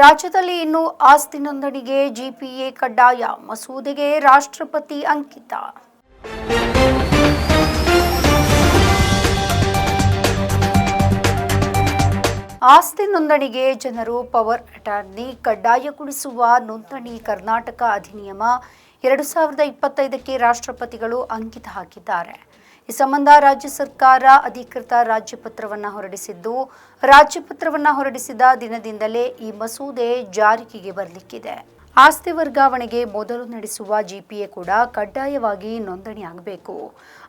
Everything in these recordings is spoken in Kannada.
ರಾಜ್ಯದಲ್ಲಿ ಇನ್ನು ಆಸ್ತಿ ನೋಂದಣಿಗೆ ಜಿಪಿಎ ಕಡ್ಡಾಯ, ಮಸೂದೆಗೆ ರಾಷ್ಟ್ರಪತಿ ಅಂಕಿತ. ಆಸ್ತಿ ನೋಂದಣಿಗೆ ಜನರು ಪವರ್ ಅಟಾರ್ನಿ ಕಡ್ಡಾಯಗೊಳಿಸುವ ನೋಂದಣಿ ಕರ್ನಾಟಕ ಅಧಿನಿಯಮ ಎರಡು ಸಾವಿರದ ಇಪ್ಪತ್ತೈದಕ್ಕೆ ರಾಷ್ಟ್ರಪತಿಗಳು ಅಂಕಿತ ಹಾಕಿದ್ದಾರೆ. ಈ ಸಂಬಂಧ ರಾಜ್ಯ ಸರ್ಕಾರ ಅಧಿಕೃತ ರಾಜ್ಯಪತ್ರವನ್ನು ಹೊರಡಿಸಿದ್ದು ರಾಜ್ಯಪತ್ರವನ್ನು ಹೊರಡಿಸಿದ ದಿನದಿಂದಲೇ ಈ ಮಸೂದೆ ಜಾರಿಗೆ ಬರಲಿಕ್ಕಿದೆ. ಆಸ್ತಿ ವರ್ಗಾವಣೆಗೆ ಮೊದಲು ನಡೆಸುವ ಜಿಪಿಎ ಕೂಡ ಕಡ್ಡಾಯವಾಗಿ ನೋಂದಣಿಯಾಗಬೇಕು.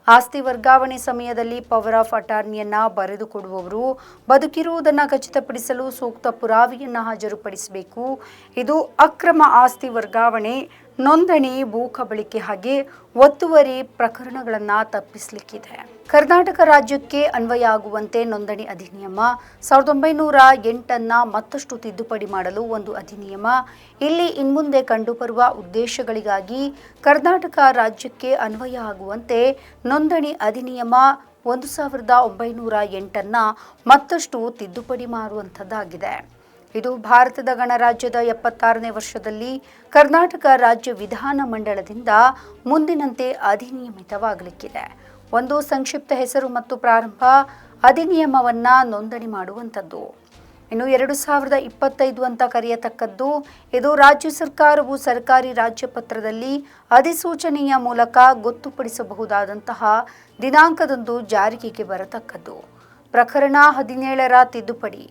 ಆಸ್ತಿ ವರ್ಗಾವಣೆ ಸಮಯದಲ್ಲಿ ಪವರ್ ಆಫ್ ಅಟಾರ್ನಿಯನ್ನ ಬರೆದುಕೊಡುವವರು ಬದುಕಿರುವುದನ್ನು ಖಚಿತಪಡಿಸಲು ಸೂಕ್ತ ಪುರಾವೆಯನ್ನು ಹಾಜರುಪಡಿಸಬೇಕು. ಇದು ಅಕ್ರಮ ಆಸ್ತಿ ವರ್ಗಾವಣೆ ನೋಂದಣಿ ಭೂ ಕಬಳಿಕೆ ಹಾಗೆ ಒತ್ತುವರಿ ಪ್ರಕರಣಗಳನ್ನು ತಪ್ಪಿಸಲಿಕ್ಕಿದೆ. ಕರ್ನಾಟಕ ರಾಜ್ಯಕ್ಕೆ ಅನ್ವಯ ಆಗುವಂತೆ ನೋಂದಣಿ ಅಧಿನಿಯಮ ಸಾವಿರದ ಒಂಬೈನೂರ ಎಂಟನ್ನ ಮತ್ತಷ್ಟು ತಿದ್ದುಪಡಿ ಮಾಡಲು ಒಂದು ಅಧಿನಿಯಮ. ಇಲ್ಲಿ ಇನ್ಮುಂದೆ ಕಂಡುಬರುವ ಉದ್ದೇಶಗಳಿಗಾಗಿ ಕರ್ನಾಟಕ ರಾಜ್ಯಕ್ಕೆ ಅನ್ವಯ ಆಗುವಂತೆ ನೋಂದಣಿ ಅಧಿನಿಯಮ ಒಂದು ಸಾವಿರದ ಒಂಬೈನೂರ ಎಂಟನ್ನ ಮತ್ತಷ್ಟು ತಿದ್ದುಪಡಿ ಮಾಡುವಂಥದ್ದಾಗಿದೆ. ಇದು ಭಾರತದ ಗಣರಾಜ್ಯದ ಎಪ್ಪತ್ತಾರನೇ ವರ್ಷದಲ್ಲಿ ಕರ್ನಾಟಕ ರಾಜ್ಯ ವಿಧಾನ ಮಂಡಲದಿಂದ ಮುಂದಿನಂತೆ ಅಧಿನಿಯಮಿತವಾಗಲಿಕ್ಕಿದೆ. ಒಂದು ಸಂಕ್ಷಿಪ್ತ ಹೆಸರು ಮತ್ತು ಪ್ರಾರಂಭ ಅಧಿನಿಯಮವನ್ನ ನೋಂದಣಿ ಮಾಡುವಂಥದ್ದು. ಇನ್ನು ಎರಡು ಸಾವಿರದ ಇಪ್ಪತ್ತೈದು ಅಂತ ಕರೆಯತಕ್ಕದ್ದು, ಇದು ರಾಜ್ಯ ಸರ್ಕಾರವು ಸರ್ಕಾರಿ ರಾಜ್ಯಪತ್ರದಲ್ಲಿ ಅಧಿಸೂಚನೆಯ ಮೂಲಕ ಗೊತ್ತುಪಡಿಸಬಹುದಾದಂತಹ ದಿನಾಂಕದಂದು ಜಾರಿಗೆಗೆ ಬರತಕ್ಕದ್ದು. ಪ್ರಕರಣ ಹದಿನೇಳರ ತಿದ್ದುಪಡಿ.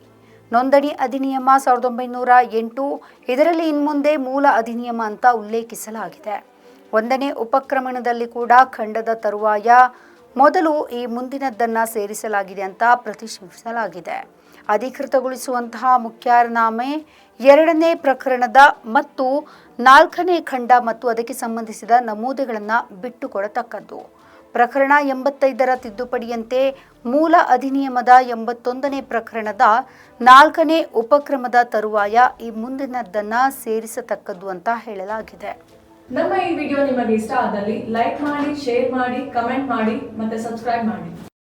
ನೋಂದಣಿ ಅಧಿನಿಯಮ ಸಾವಿರದ ಒಂಬೈನೂರ ಎಂಟು. ಇದರಲ್ಲಿ ಇನ್ಮುಂದೆ ಮೂಲ ಅಧಿನಿಯಮ ಅಂತ ಉಲ್ಲೇಖಿಸಲಾಗಿದೆ. ಒಂದನೇ ಉಪಕ್ರಮಣದಲ್ಲಿ ಕೂಡ ಖಂಡದ ತರುವಾಯ ಮೊದಲು ಈ ಮುಂದಿನದ್ದನ್ನು ಸೇರಿಸಲಾಗಿದೆ ಅಂತ ಪ್ರತಿಷ್ಠಿಸಲಾಗಿದೆ. ಅಧಿಕೃತಗೊಳಿಸುವಂತಹ ಮುಖ್ಯನಾಮೆ ಎರಡನೇ ಪ್ರಕರಣದ ಮತ್ತು ನಾಲ್ಕನೇ ಖಂಡ ಮತ್ತು ಅದಕ್ಕೆ ಸಂಬಂಧಿಸಿದ ನಮೂದುಗಳನ್ನು ಬಿಟ್ಟುಕೊಡತಕ್ಕದ್ದು. ಪ್ರಕರಣ ಎಂಬತ್ತೈದರ ತಿದ್ದುಪಡಿಯಂತೆ ಮೂಲ ಅಧಿನಿಯಮದ ಎಂಬತ್ತೊಂದನೇ ಪ್ರಕರಣದ ನಾಲ್ಕನೇ ಉಪಕ್ರಮದ ತರುವಾಯ ಈ ಮುಂದಿನದ್ದನ್ನ ಸೇರಿಸತಕ್ಕದ್ದು ಅಂತ ಹೇಳಲಾಗಿದೆ. ನಮ್ಮ ಈ ವಿಡಿಯೋ ನಿಮಗೆ ಇಷ್ಟ ಆದಲ್ಲಿ ಲೈಕ್ ಮಾಡಿ, ಶೇರ್ ಮಾಡಿ, ಕಮೆಂಟ್ ಮಾಡಿ ಮತ್ತೆ ಸಬ್ಸ್ಕ್ರೈಬ್ ಮಾಡಿ.